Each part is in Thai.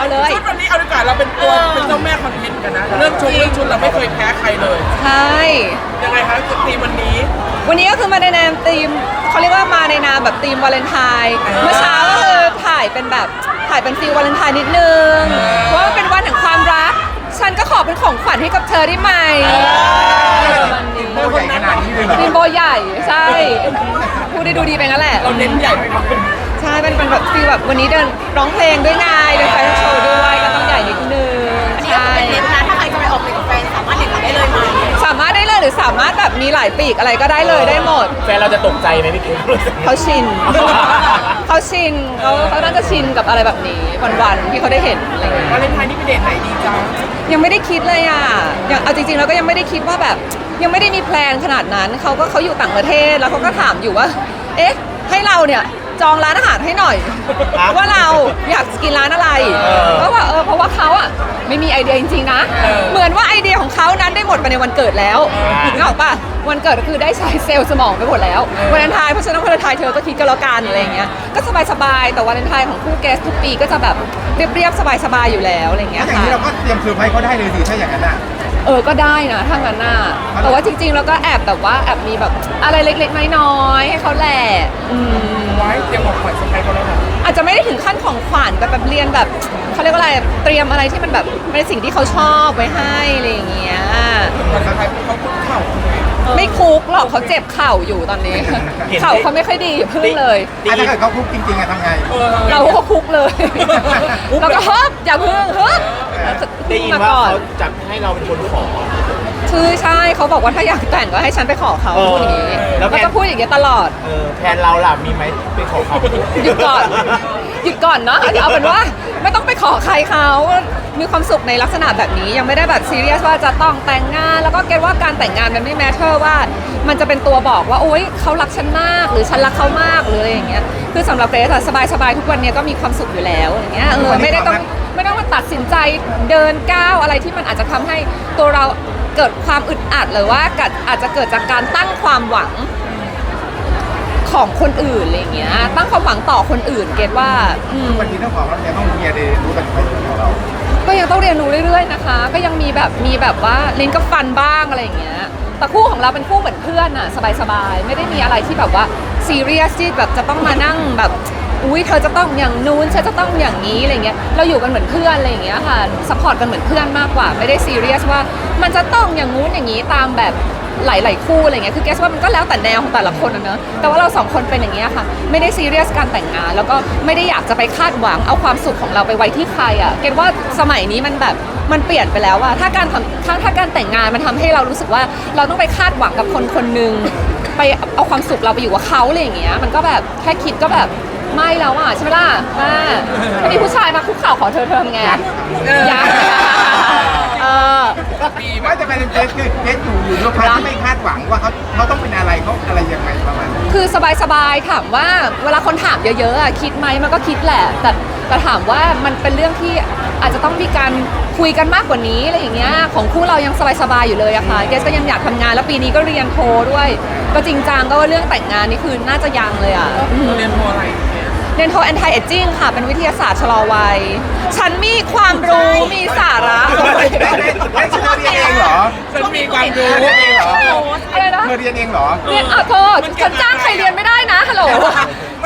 เอาเลย ชุดวันนี้เอาดีกว่าเราเป็นตัวเป็นเจ้าแม่คอนเทนต์กันนะ เรื่องชุดเรื่องชุดเราไม่เคยแพ้ใครเลย ใช่ ยังไงคะจุดตีวันนี้ วันนี้ก็คือมาในนามธีมเขาเรียกว่ามาในนามแบบธีมวาเลนไทน์อ่าเมื่อเช้าก็คือถ่ายเป็นแบบถ่ายเป็นฟีลวาเลนไทน์นิดนึงเพราะว่ามันเป็นวันแห่งความรัก ฉันก็ขอเป็นของขวัญให้กับเธอได้ไหมโบใหญ่ขนาดนี้เลยเหรอฟีลโบใหญ่ใช่พูดได้ดูดีไปงั้นแหละ เราเน้นใหญ่ไปก่อน ใช่เป็นเป็นแบบฟีลแบบวันนี้เดินร้องเพลงด้วยไงเดินแฟชั่นโชว์ด้วยก็ต้องใหญ่นิดนึงใช่เป็นเล็บนะถ้าใครจะไปออกเดทกับแฟนสามารถเด็ดได้เลยไหมสามารถได้เลยหรือสามารถแบบมีหลายปีกอะไรก็ได้เลยได้หมด แฟนเราจะตกใจไหมพี่เก๋เขาชิน เขาชินเขาเขาน่าจะชินกับอะไรแบบนี้วันๆที่เขาได้เห็นอะไรเงี้ยวาเลนไทน์นี่เป็นเดทไหนดีจังยังไม่ได้คิดเลยอะยังเอาจริงๆแล้วก็ยังไม่ได้คิดว่าแบบ ยังไม่ได้มีแพลนขนาดนั้นเขาก็เขาอยู่ต่างประเทศแล้วเขาก็ถามอยู่ว่า เอ๊ะ ให้เราเนี่ย จองร้านอาหารให้หน่อยว่าเราอยากกินร้านอะไรก็ว่าเออเพราะว่าเขาอะไม่มีไอเดียจริงๆนะเหมือนว่าไอเดียของเขานั้นได้หมดไปในวันเกิดแล้วนึกออกปะวันเกิดก็คือได้ใช้เซลล์สมองไปหมดแล้ววันเลนไทน์เพราะฉะนั้นวันเลนไทน์เธอก็คิดกันแล้วกันอะไรอย่างเงี้ยก็สบายๆแต่วันเลนไทน์ของคู่เกสทุกปีก็จะแบบเรียบๆสบายๆอยู่แล้วอะไรอย่างเงี้ถ้ายอย่างค่ะ นี้เราก็เตรียมเซอร์ไพรส์เขาได้เลยสิถ้าอย่างนั้นอะ เออก็ได้นะถ้างั้นน่ะแต่ว่าจริงๆ แล้วก็แอบแบบว่าแอบมีแบบอะไรเล็กๆน้อยๆให้เขาแหละอืมไว้เตรียมของขวัญเซอร์ไพรส์เขาแล้วค่ะอาจจะไม่ได้ถึงขั้นของขวัญแบบแบบเรียนแบบเขาเรียกว่าอะไรเตรียมอะไรที่มันแบบเป็นสิ่งที่เขาชอบไว้ให้อะไรอย่างเงี้ยวันเซอร์ไพรส์เขาคุกเข่าไม่ คุกหรอกเขาเจ็บเข่าอยู่ตอนนี้เข่าเขาไม่ค่อยดีอย่าพึ่งเลย อะถ้าเกิดเขาคุกจริงๆอะทำไงเออเราก็คุกเลยแล้วก็ฮึบอย่าพึ่งฮึบได้ยินมาว่าก่อน เขาจับให้เราเป็นคนขอคือใช่เขาบอกว่าถ้าอยากแต่งก็ให้ฉันไปขอเขาเออพูดอย่างนี้แล้วแล้วแก ก็พูดอย่างนี้ยตลอด เออแทนเราล่ะมีไหมเป็นของเขาหยุดก่อน หยุดก่อนเนาะเอาเป็นว่าไม่ต้องไปขอใครเขามีความสุขในลักษณะแบบนี้ยังไม่ได้แบบซีเรียสว่าจะต้องแต่งงาน แล้วก็เก็ตว่าการแต่งงานมันไม่แมทเทอร์ว่า มันจะเป็นตัวบอกว่าโอ๊ยเขารักฉันมาก หรือฉันรักเขามากหรืออะไรอย่างเงี้ยคือสำหรับเกรซอะสบายๆทุกวันเนี้ยก็มีความสุขอยู่แล้วอย่างเงี้ยเออไม่ได้ต้องไม่ต้องมาตัดสินใจเดินก้าวอะไรที่มันอาจจะทำให้ตัวเราเกิดความอึดอัดหรือว่าเกิดอาจจะเกิดจากการตั้งความหวัง ของคนอื่นอะไรอย่างเงี้ย ตั้งความหวังต่อคนอื่นเกตว่าอืมวันนี้ต้องบอกว่าเราต้องมีอะไรรู้กันไปของเราก็ยังต้องเรียนรู้เรื่อยๆนะคะ ก็ยังมีแบบมีแบบว่าลิ้นกับฟันบ้างอะไรอย่างเงี้ย แต่คู่ของเราเป็นคู่เหมือนเพื่อนอะสบายๆ ไม่ได้มีอะไรที่แบบว่าซีเรียสที่แบบจะต้องมานั่งแบบ อุ้ยเธอจะต้องอย่างนู้นฉันจะต้องอย่างนี้อะไรเงี้ย เราอยู่กันเหมือนเพื่อนอะไรอย่างเงี้ยค่ะสปอร์ตกันเหมือนเพื่อนมากกว่า ไม่ได้ซีเรียสว่า มันจะต้องอย่างงู้นอย่างนี้ตามแบบ หลาย ๆ คู่อะไรเงี้ยคือแกว่ามันก็แล้วแต่แนวของแต่ละคนนะเนอะแต่ว่าเราสองคนเป็นอย่างเงี้ยค่ะ ไม่ได้ซีเรียสการแต่งงาน แล้วก็ไม่ได้อยากจะไปคาดหวังเอาความสุขของเราไปไว้ที่ใครอะเกดว่าสมัยนี้มันแบบมันเปลี่ยนไปแล้วอะถ้าการทำถ้าถ้าการแต่งงานมันทำให้เรารู้สึกว่าเราต้องไปคาดหวังกับคนคนหนึ่งไปเอาความสุขเราไปอยู่กับเขาอะไรอย่างเงี้ยมันก็แบบแค่คิดก็แบบไม่แล้วอะใช่ไหมล่ะอ่าถ้ามีผู้ชายมาคุกเข่าขอเธอเธอทำไงยัง เออปีไหมว่าจะเป็นเกสคือเกสอยู่อยู่ด้วยความที่ไม่คาดหวังว่าเขาเขาต้องเป็นอะไรเขาอะไรยังไงประมาณนั้นคือสบายๆถามว่าเวลาคนถามเยอะๆอะคิดไหมมันก็คิดแหละ แต่แต่ถามว่ามันเป็นเรื่องที่อาจจะต้องมีการคุยกันมากกว่านี้อะไรอย่างเงี้ยของคู่เรายังสบายๆอยู่เลยอะค่ะเกสก็ยังอยากทำงานแล้วปีนี้ก็เรียนโทด้วย ก็จริงจังก็ว่าเรื่องแต่งงานนี่คือน่าจะยังเลยอะอืมเรียนโทรอะไร เนี่ยเรียนโท anti aging ค่ะ เป็นวิทยาศาสตร์ชะลอวัย ฉันมีความรู้ มีสาระได้ได้ได้เธอเรียนเองเหรอ ฉันมีความรู้เธอเรียนเองเหรออะไรนะเธอเรียนเองเหรอ เรียนอะเธอฉันจ้างใครเรียนไม่ได้นะ ฮัลโหล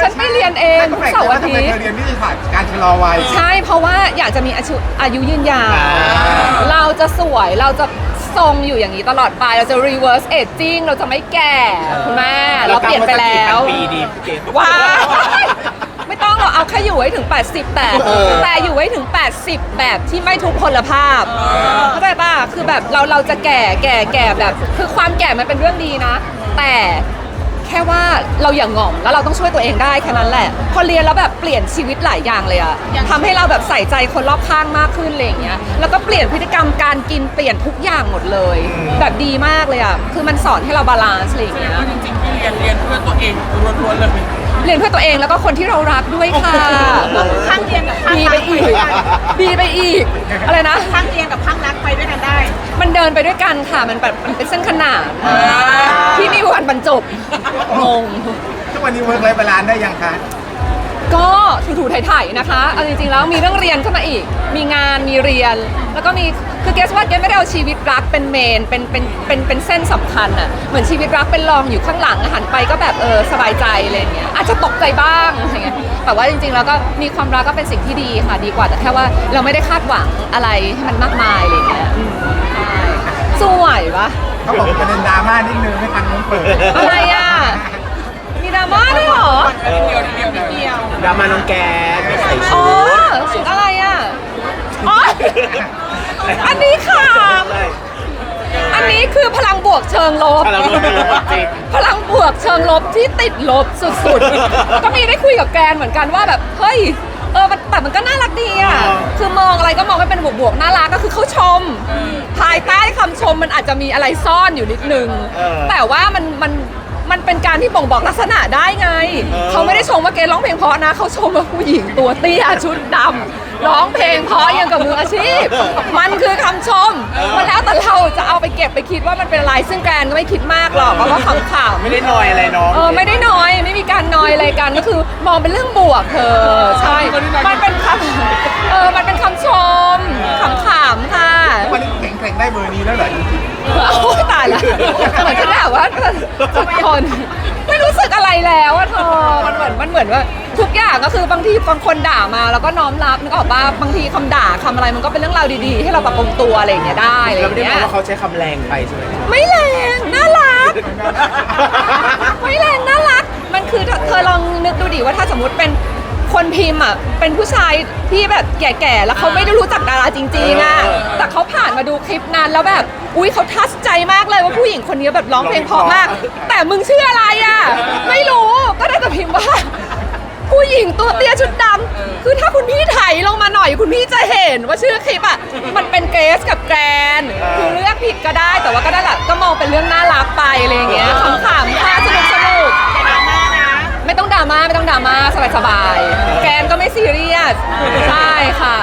ฉันไม่เรียนเองไม่เสาร์ว่าอาทำทิไมตเธย์อเรียนวิทยาศาสตร์การชะลอวัย ใช่ เพราะว่าอยากจะมีอายุอายุยืนยาว เราจะสวย เราจะทรงอยู่อย่างนี้ตลอดไป เราจะ reverse aging เราจะไม่แก่ คุณแม่ เราเปลี่ยนไปแล้วปีดีพี่เก๋ว้าย ไม่ต้องเราเอาแค่อยู่ไว้ถึง 80 แต่แต่อยู่ไว้ถึง 80 แบบที่ไม่ทุกพลภาพเข้าใจป่ะคือแบบเราเราจะแก่แก่แก่แบบ คือความแก่มันเป็นเรื่องดีนะ แต่แค่ว่าเราอย่างหง่อมแล้วเราต้องช่วยตัวเองได้แค่นั้นแหละ พอเรียนแล้วแบบเปลี่ยนชีวิตหลายอย่างเลยอะทำให้เราแบบใส่ใจคนรอบข้างมากขึ้นอะไรอย่างเงี้ยแล้วก็เปลี่ยนพฤติกรรมการกินเปลี่ยนทุกอย่างหมดเลย แบบดีมากเลยอะคือมันสอนให้เราบาลานซ์อะไรอย่างแสดเงี้งยว่าจริงๆที่เรียนเรียนเพื่อตัวเองล้วนๆเลย เรียนเพื่อตัวเองแล้วก็คนที่เรารักด้วยค่ะข้างเรียนกับข้างดีรัไปกอีกดีไปอีก อะไรนะ ข้างเรียนกับข้างรักไปด้วยกันได้ มันเดินไปด้วยกันค่ะ มันแบบมันเป็นเส้นขนานที่มีวันบรรจบงง ทุกวันนี้เวิร์กไลฟ์บาลานซ์ได้ยังคะ ก็ถูๆไถ่ๆนะคะเอาจริงๆแล้วมีเรื่องเรียนเข้ามาอีก มีงานมีเรียน แล้วก็มีคือเกสว่าเกสไม่ได้เอาชีวิตรักเป็นเมนเป็นเป็นเป็นเป็นเส้นสำคัญอะเหมือนชีวิตรักเป็นรองอยู่ข้างหลังหันไปก็แบบเออสบายใจอะไรอย่างเงี้ยอาจจะตกใจบ้างอะไรเงี้ยแต่ว่าจริงๆแล้วก็มีความรักก็เป็นสิ่งที่ดีค่ะดีกว่าแต่แค่ว่าเราไม่ได้คาดหวังอะไรให้มันมากมายอะไรเงี้ยอืมใช่สวยปะ เขาบอกว่าประเด็นดราม่านิดนึงไม่ทันน้องเปิดอะไรอะ มีดราม่าด้วยเหรอเดียวเดียวเดียวเดียวดรามาน้องแกนใส่อ๋ชุอดชุดอะไรอะอ๋ออันนี้ค่ะอันนี้คือพลังบวกเชิงลบ พลังบวกจริงพลังบวกเชิงลบที่ติดลบสุดๆ ก็มีได้คุยกับแกนเหมือนกันว่าแบบ เฮ้ย เออมันแต่มันก็น่ารักดีอะคือมองอะไรก็มองให้เป็นบวกๆ น่ารักก็คือเขาชม ภายใต้คำชมมันอาจจะมีอะไรซ่อนอยู่นิดนึง เออ แต่ว่ามันมัน มันเป็นการที่บ่งบอกลักษณะได้ไงเออเขาไม่ได้ชมว่าเกณร้องเพลงเพราะนะ เขาชมว่าผู้หญิงตัวเตี้ยชุดดำร้องเพลงเพราะอย่างกับมืออาชีพ มันคือคำชมมันแล้วแต่เราจะเอาไปเก็บไปคิดว่ามันเป็นอะไรซึ่งแกรนก็ไม่คิดมากหรอกเพราะว่าขำๆไม่ได้นอยอะไรน้อง เออไม่ได้น้อยไม่มีการน้อยอะไรกันก็คือมองเป็นเรื่องบวกเธอใช่มันเป็นคำเออมันเป็นคำชมขำๆค่ะ วันนี้ แข็งแกร่งได้เบอร์นี้แล้วเหรอจริงโอ้ยตายละเหมือนจะแบบว่าทุกคนไม่รู้สึกอะไรแล้วอะเธอมันเหมือนมันเหมือนว่าทุกอย่างก็คือบางทีบางคนด่ามาแล้วก็น้อมรับนึกออกป่ะบางทีคำด่าคำอะไรมันก็เป็นเรื่องราวดีๆ ให้เราปรับปรุงตัวอะไรอย่างเงี้ยได้อะไรอเราย่างไม่ได้มเงี้องยว่าเขาใช้คำแรงไปใช่ไหมไม่แรงน่ารัก คนพิมพ์อะเป็นผู้ชายที่แบบแก่ๆ แล้วเขาไม่ได้รู้จักดาราจริงๆอะ แต่เขาผ่านมาดูคลิปนั้นแล้วแบบ อุ้ยเขาทัชใจมากเลยว่าผู้หญิงคนนี้แบบร้องเพลงเพราะมาก แต่มึงชื่ออะไรอะ ไม่รู้ก็ได้แต่พิมพ์ว่า ผู้หญิงตัวเตี้ยชุดดำคือถ้าคุณพี่ไถลงมาหน่อยคุณพี่จะเห็นว่าชื่อคลิปอะมันเป็นเกรซกับแกรนคือเลือกผิดก็ได้ แต่ว่าก็ได้แหละก็มองเป็นเรื่องน่ารักไปอะไรอย่างเงี้ยขำๆค่ะ ราม่าไม่ต้องดราม่าสบายสบายๆแกนก็ไม่ซีเรียสใช่ค่ะ